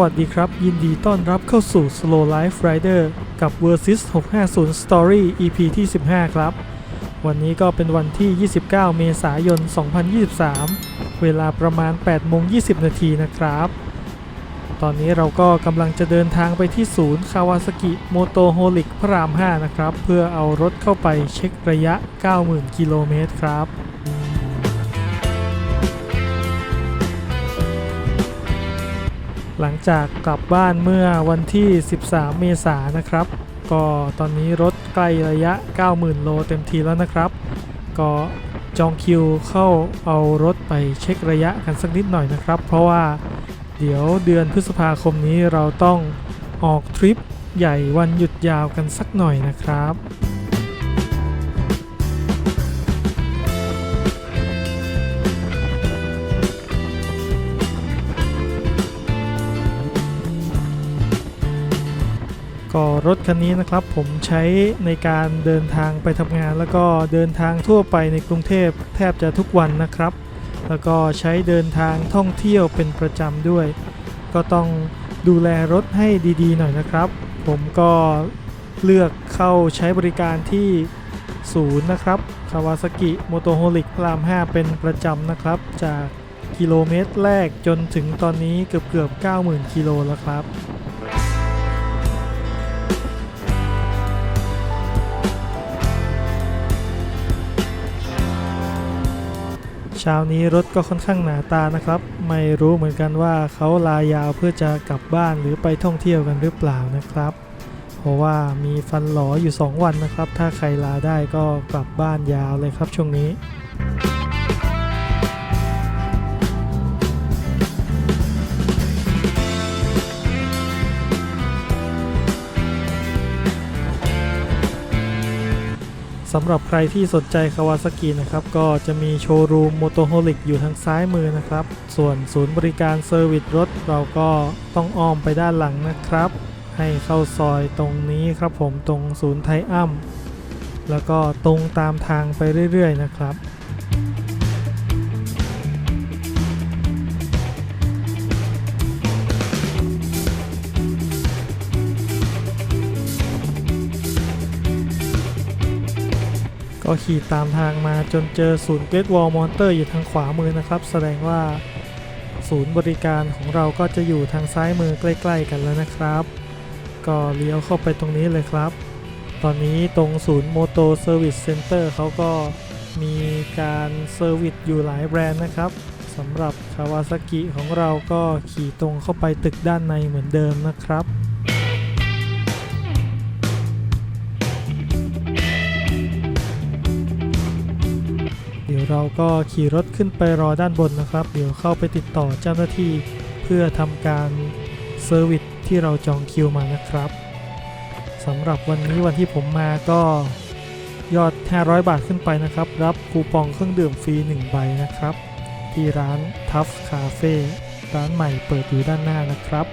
วัสดีครับ ยินดีต้อนรับเข้าสู่ Slow Life Rider กับ Versys 650 Story EP ที่ 15 ครับ วันนี้ก็เป็นวันที่ 29 เมษายน 2023 เวลาประมาณ8โมง20 นาทีนะครับ ตอนนี้เราก็กำลังจะเดินทางไปที่ศูนย์คาวาสกิโมโตโฮลิกพระราม 5 นะครับ เพื่อเอารถเข้าไปเช็คระยะ 90,000 กิโลเมตรครับ หลังจากกลับบ้านเมื่อวันที่ 13 เมษายนนะครับ ก็ตอนนี้รถใกล้ระยะ 90,000 โลเต็มทีแล้วนะครับ ก็จองคิวเข้าเอารถไปเช็คระยะกันสักนิดหน่อยนะครับ เพราะว่าเดี๋ยวเดือนพฤษภาคมนี้เราต้องออกทริปใหญ่วันหยุดยาวกันสักหน่อยนะครับ ก็รถคันนี้นะครับผมใช้ในการเดินทางไปทำงาน แล้วก็เดินทางทั่วไปในกรุงเทพแทบจะทุกวันนะครับ แล้วก็ใช้เดินทางท่องเที่ยวเป็นประจำด้วย ก็ต้องดูแลรถให้ดีๆหน่อยนะครับ ผมก็เลือกเข้าใช้บริการที่ศูนย์นะครับคาวาซากิโมโตโฮลิกพราม 5 เป็นประจำนะครับ จากกิโลเมตรแรกจนถึงตอนนี้เกือบเกือบ 90,000 กิโลแล้วครับ เช้านี้รถก็ค่อนข้างหนาตานะครับ ไม่รู้เหมือนกันว่าเขาลายาวเพื่อจะกลับบ้านหรือไปท่องเที่ยวกันหรือเปล่านะครับ เพราะว่ามีฟันหลออยู่ 2 วันนะครับ ถ้าใครลาได้ก็กลับบ้านยาวเลยครับช่วงนี้ สำหรับใครที่สนใจคาวาซากินะครับ ก็จะมีโชว์รูมโมโตโฮลิกอยู่ทางซ้ายมือนะครับ ส่วนศูนย์บริการเซอร์วิสรถเราก็ต้องอ้อมไปด้านหลังนะครับ ให้เข้าซอยตรงนี้ครับผมตรงศูนย์ไทอัมแล้วก็ตรงตามทางไปเรื่อยๆนะครับ ก็ขี่ตามทางมาจนเจอศูนย์เกตวอลมอนเตอร์อยู่ทางขวามือนะครับ แสดงว่าศูนย์บริการของเราก็จะอยู่ทางซ้ายมือใกล้ๆกันแล้วนะครับ ก็เลี้ยวเข้าไปตรงนี้เลยครับ ตอนนี้ตรงศูนย์โมโตเซอร์วิสเซ็นเตอร์เขาก็มีการเซอร์วิสอยู่หลายแบรนด์นะครับสำหรับคาวาซากิของเราก็ขี่ตรงเข้าไปตึกด้านในเหมือนเดิมนะครับ เราก็ขี่รถขึ้นไปรอด้านบนนะครับ เดี๋ยวเข้าไปติดต่อเจ้าหน้าที่เพื่อทำการเซอร์วิสที่เราจองคิวมานะครับสำหรับวันนี้วันที่ผมมาก็ยอด 500 บาทขึ้นไปนะครับ รับคูปองเครื่องดื่มฟรี 1 ใบนะครับ ที่ร้าน Tough Cafe ร้านใหม่เปิดอยู่ด้านหน้านะครับ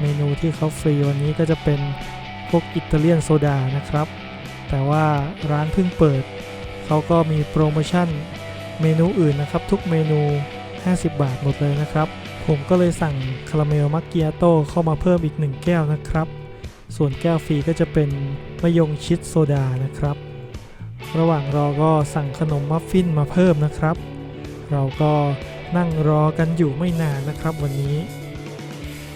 เมนูที่เขาฟรีวันนี้ก็จะเป็นพวกอิตาเลียนโซดานะครับ แต่ว่าร้านเพิ่งเปิด เขาก็มีโปรโมชั่นเมนูอื่นนะครับ ทุกเมนู 50 บาทหมดเลยนะครับ ผมก็เลยสั่งคาราเมลมักเกียโต้เข้ามาเพิ่มอีก 1 แก้วนะครับ ส่วนแก้วฟรีก็จะเป็นมะยงชิดโซดานะครับ ระหว่างรอก็สั่งขนมมัฟฟินมาเพิ่มนะครับ เราก็นั่งรอกันอยู่ไม่นานนะครับวันนี้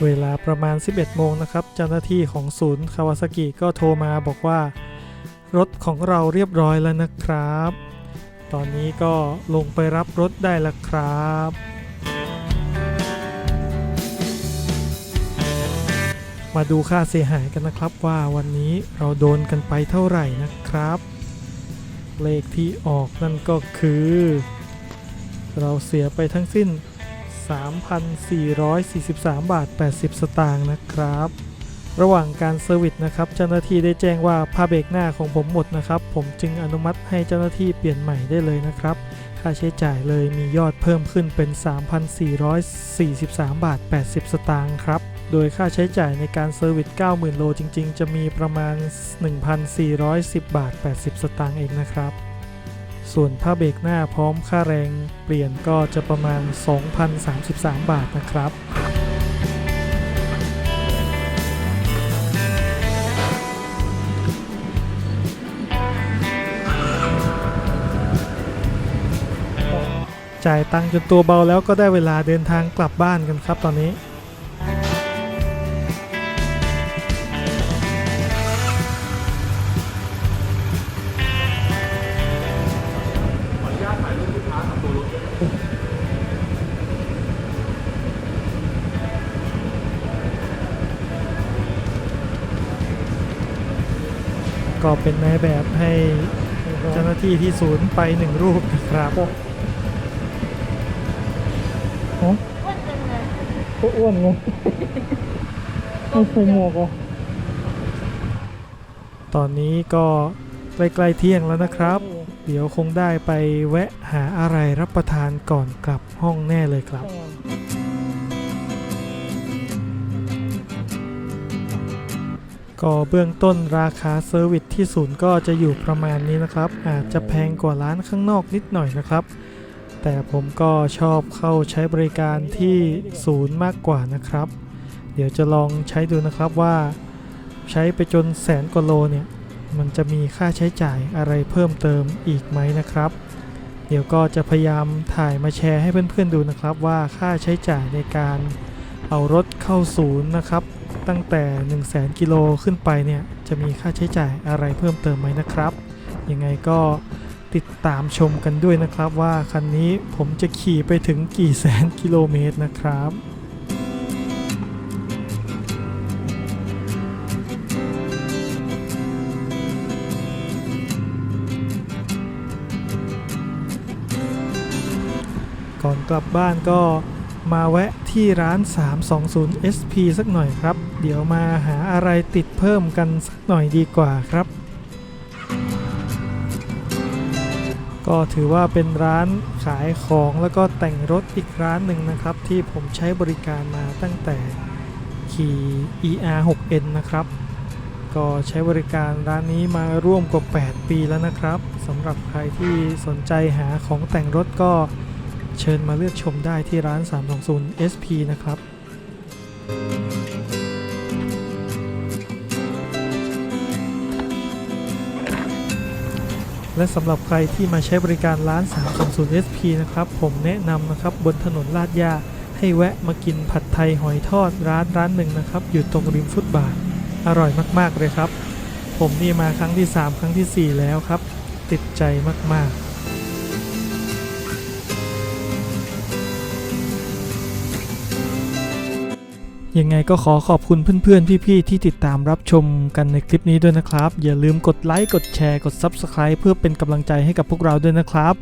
เวลาประมาณ 11 โมงนะครับ เจ้าหน้าที่ของศูนย์คาวาซากิก็โทรมาบอกว่า รถของเราเรียบร้อยแล้วนะครับ ตอนนี้ก็ลงไปรับรถได้แล้วครับมาดูค่าเสียหายกันนะครับว่าวันนี้เราโดนกันไปเท่าไหร่นะครับ เลขที่ออกนั่นก็คือ เราเสียไปทั้งสิ้น 3,443 บาท 80 สตางค์นะครับ ระหว่างการเซอร์วิสนะครับเจ้าหน้าที่ได้แจ้งว่าผ้าเบรกหน้าของผมหมดนะครับ ผมจึงอนุมัติให้เจ้าหน้าที่เปลี่ยนใหม่ได้เลยนะครับ ค่าใช้จ่ายเลยมียอดเพิ่มขึ้นเป็น 3,443 บาท 80 สตางค์ครับโดยค่าใช้จ่ายในการเซอร์วิส 90,000 โลจริง ๆ จะมีประมาณ 1,410 บาท 80 สตางค์เองนะครับ ส่วนผ้าเบรกหน้าพร้อมค่าแรงเปลี่ยนก็จะประมาณ 2,033 บาทนะครับ จ่ายตังค์จนตัวเบาแล้วก็ได้เวลาเดินทางกลับบ้านกันครับตอนนี้ก็เป็นนายแบบให้เจ้าหน้าที่ที่ศูนย์ไปหนึ่งรูปนะครับ ก็อ้วนไงไม่ใส่หมวกอะตอนนี้ก็ใกล้ๆเที่ยงแล้วนะครับ เดี๋ยวคงได้ไปแวะหาอะไรรับประทานก่อนกลับห้องแน่เลยครับ ก็เบื้องต้นราคาเซอร์วิสที่ศูนย์ก็จะอยู่ประมาณนี้นะครับ อาจจะแพงกว่าร้านข้างนอกนิดหน่อยนะครับ แต่ผมก็ชอบเข้าใช้บริการที่ศูนย์มากกว่านะครับ เดี๋ยวจะลองใช้ดูนะครับว่า ใช้ไปจนแสนกว่าโลเนี่ย มันจะมีค่าใช้จ่ายอะไรเพิ่มเติมอีกไหมนะครับ เดี๋ยวก็จะพยายามถ่ายมาแชร์ให้เพื่อนๆดูนะครับว่าค่าใช้จ่ายในการเอารถเข้าศูนย์นะครับ ตั้งแต่ 1 0 0 0 0แกิโลขึ้นไปเนี่ย จะมีค่าใช้จ่ายอะไรเพิ่มเติมไหมนะครับ ยังไงก็ ติดตามชมกันด้วยนะครับว่าคันนี้ผมจะขี่ไปถึงกี่แสนกิโลเมตรนะครับก่อนกลับบ้านก็มาแวะที่ร้าน 320 SP สักหน่อยครับ เดี๋ยวมาหาอะไรติดเพิ่มกันสักหน่อยดีกว่าครับ ก็ถือว่าเป็นร้านขายของแล้วก็แต่งรถอีกร้านหนึ่งนะครับ ที่ผมใช้บริการมาตั้งแต่ขี่ ER 6N นะครับ ก็ใช้บริการร้านนี้มาร่วมกว่า 8 ปีแล้วนะครับสำหรับใครที่สนใจหาของแต่งรถก็เชิญมาเลือกชมได้ที่ร้าน 320 SP นะครับ และสำหรับใครที่มาใช้บริการร้าน 330 SP นะครับ ผมแนะนำนะครับบนถนนลาดย่าให้แวะมากินผัดไทยหอยทอดร้านร้านหนึ่งนะครับ อยู่ตรงริมฟุตบาท อร่อยมาก ๆ เลยครับ ผมนี่มาครั้งที่ 3 ครั้งทีสี่4 แล้วครับ ติดใจมาก ๆ ยังไงก็ขอขอบคุณเพื่อนๆ พี่ๆ ที่ติดตามรับชมกันในคลิปนี้ด้วยนะครับ อย่าลืมกดไลค์ กดแชร์ กด Subscribe เพื่อเป็นกำลังใจให้กับพวกเราด้วยนะครับ